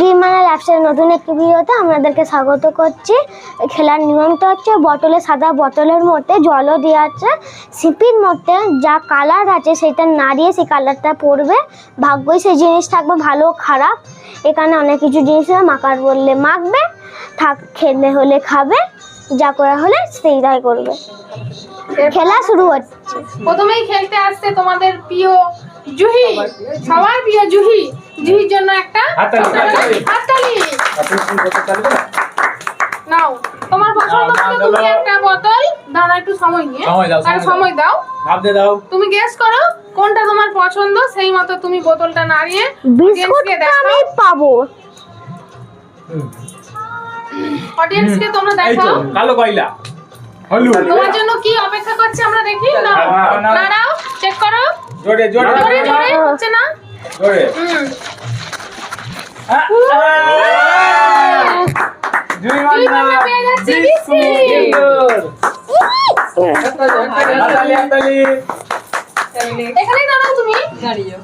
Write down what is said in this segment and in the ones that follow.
রিমানা ল্যাবসের নতুন একটি ভিডিওতে আপনাদেরকে স্বাগত করছি। খেলার নিয়মটা হচ্ছে বটলে সাদা বোতলের মধ্যে জলও দেওয়া আছে। সিপির মধ্যে যা কালার আছে সেটা নাড়িয়ে সেই কালারটা পড়বে ভাগ্যই সেই জিনিস থাকবে ভালো খারাপ। এখানে অনেক কিছু জিনিস মাখার বললে মাখবে থাক খেলে হলে খাবে যা করা হলে সেইটাই করবে। খেলা শুরু হচ্ছে। প্রথমেই খেলতে আসছে তোমাদের প্রিয় জুহি সবার প্রিয় জুহি। জুহির জন্য একটা হাততালি, নাও তোমার পছন্দ মতো তুমি একটা বোতল দাঁড়া একটু সময় নিয়ে। সময় দাও, তাহলে সময় দাও। ভাবতে দাও। তুমি গেস করো কোনটা তোমার পছন্দ সেই মতো তুমি বোতলটা নাড়িয়ে বিস্কুটটা আমি পাবো। অডিয়েন্সকে তোমরা দেখাও। কালো কয়লা। হলুদ। তোমার জন্য কি অপেক্ষা করছে আমরা দেখি? না নাও, নাও। দাঁড়াও চেক জোরে জোরে জোরে জোরে। হচ্ছে না? জোরে। দুই মান্না বিস্কুট হাতালি হাতালি এখানে দাঁড়াও তুমি। দাঁড়িও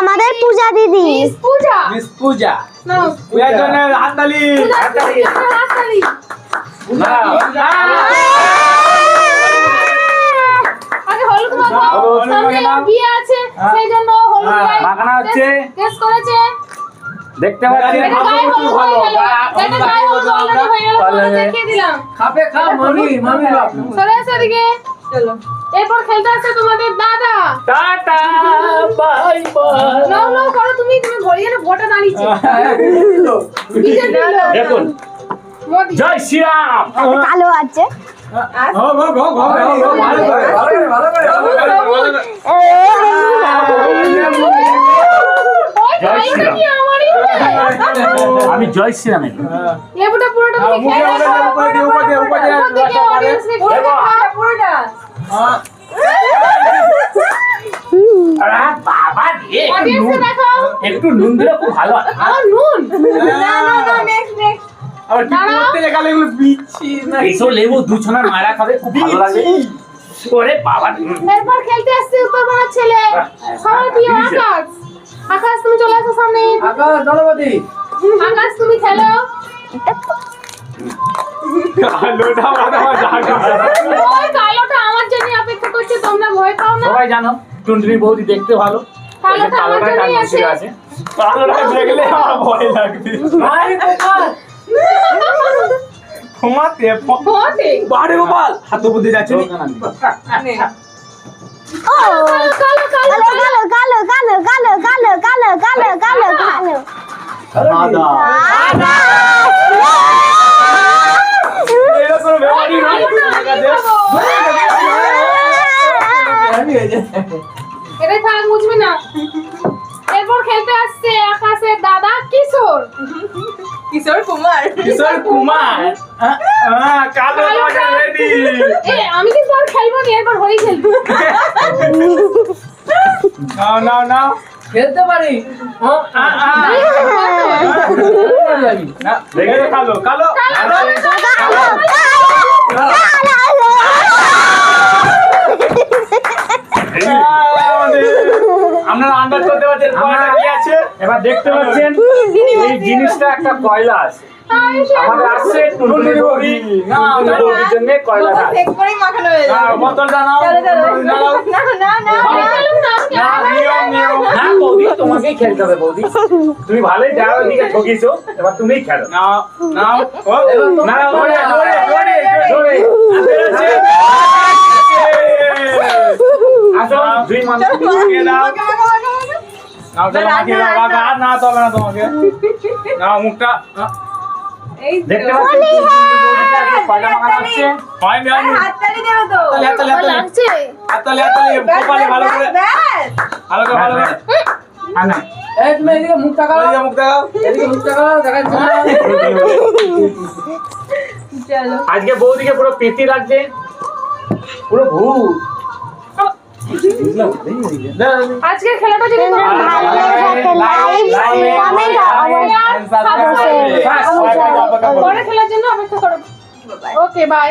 আমাদের পূজা দিদি। পূজা। পূজা। পূজার জন্য হাততালি। হাততালি। সেই জন্য মাখানা হচ্ছে কেস করেছে দেখতে পাচ্ছি খাপে খা মামি মামি বাপ সরে এরপর খেলতে আসছে তোমাদের দাদা টাটা বাই বাই নাও করো তুমি তুমি গড়িয়ে না গোটা দাঁড়িয়েছো দেখুন জয় শ্রীরাম কালো আছে ভালো ভালো ভালো ভালো ভালো ভালো ভালো আমি জয় শ্রীরাম একটু নুন। দিলে খুব ভালো হ্যাঁ। এইসব লেবু দু না লেবু মারা খাবে খুব ভালো লাগে। ওরে বাবা খেলতে আসছে উপর ছেলে। সবাই আঁকা। আকাশ দলপতি। আকাশ তুমি খেলো। কালোটা মাথা আমার জাগে। ওই কালোটা আমার জন্য অপেক্ষা করছে তোমরা ভয় পাও না। সবাই জানো টুনটুনি বৌদি দেখতে ভালো। কালোটা আমার আছে। কালোটা দেখলে আমার ভয় লাগবে। ঘুমাতে ঘুমাতে? বারে গোপাল হাত বুদ্ধি যাচ্ছে নি? এটা থাক বুঝবি না এরপর খেলতে আসছে আকাশের দাদা কিশোর কিশোর কুমার। কিশোর কুমার। হ্যাঁ, হ্যাঁ, কালো আমি কিন্তু আর খেলব না এরপর হরি খেলব নাও নাও নাও খেলতে পারি। আ, আ। না, দেখে তো কালো কালো। কালো। আপনারা আন্দাজ করতে পারছেন এবার দেখতে পাচ্ছেন এই জিনিসটা একটা কয়লা আছে আমাদের জন্য কয়লা তুমি ভালোই যাও এদিকে ঠকিছো এবার খেলো দুই মানুষ নাও চলো মাখি বাবা গাছ না তবে না তোমাকে নাও মুখটা দেখতে আজকে বৌদিকে পুরো পেতি লাগছে। পুরো ভূত। আজকের খেলাটা যদি ভালো লাগে লাইক কমেন্ট অবশ্যই পরে খেলার জন্য অপেক্ষা করো। Okay bye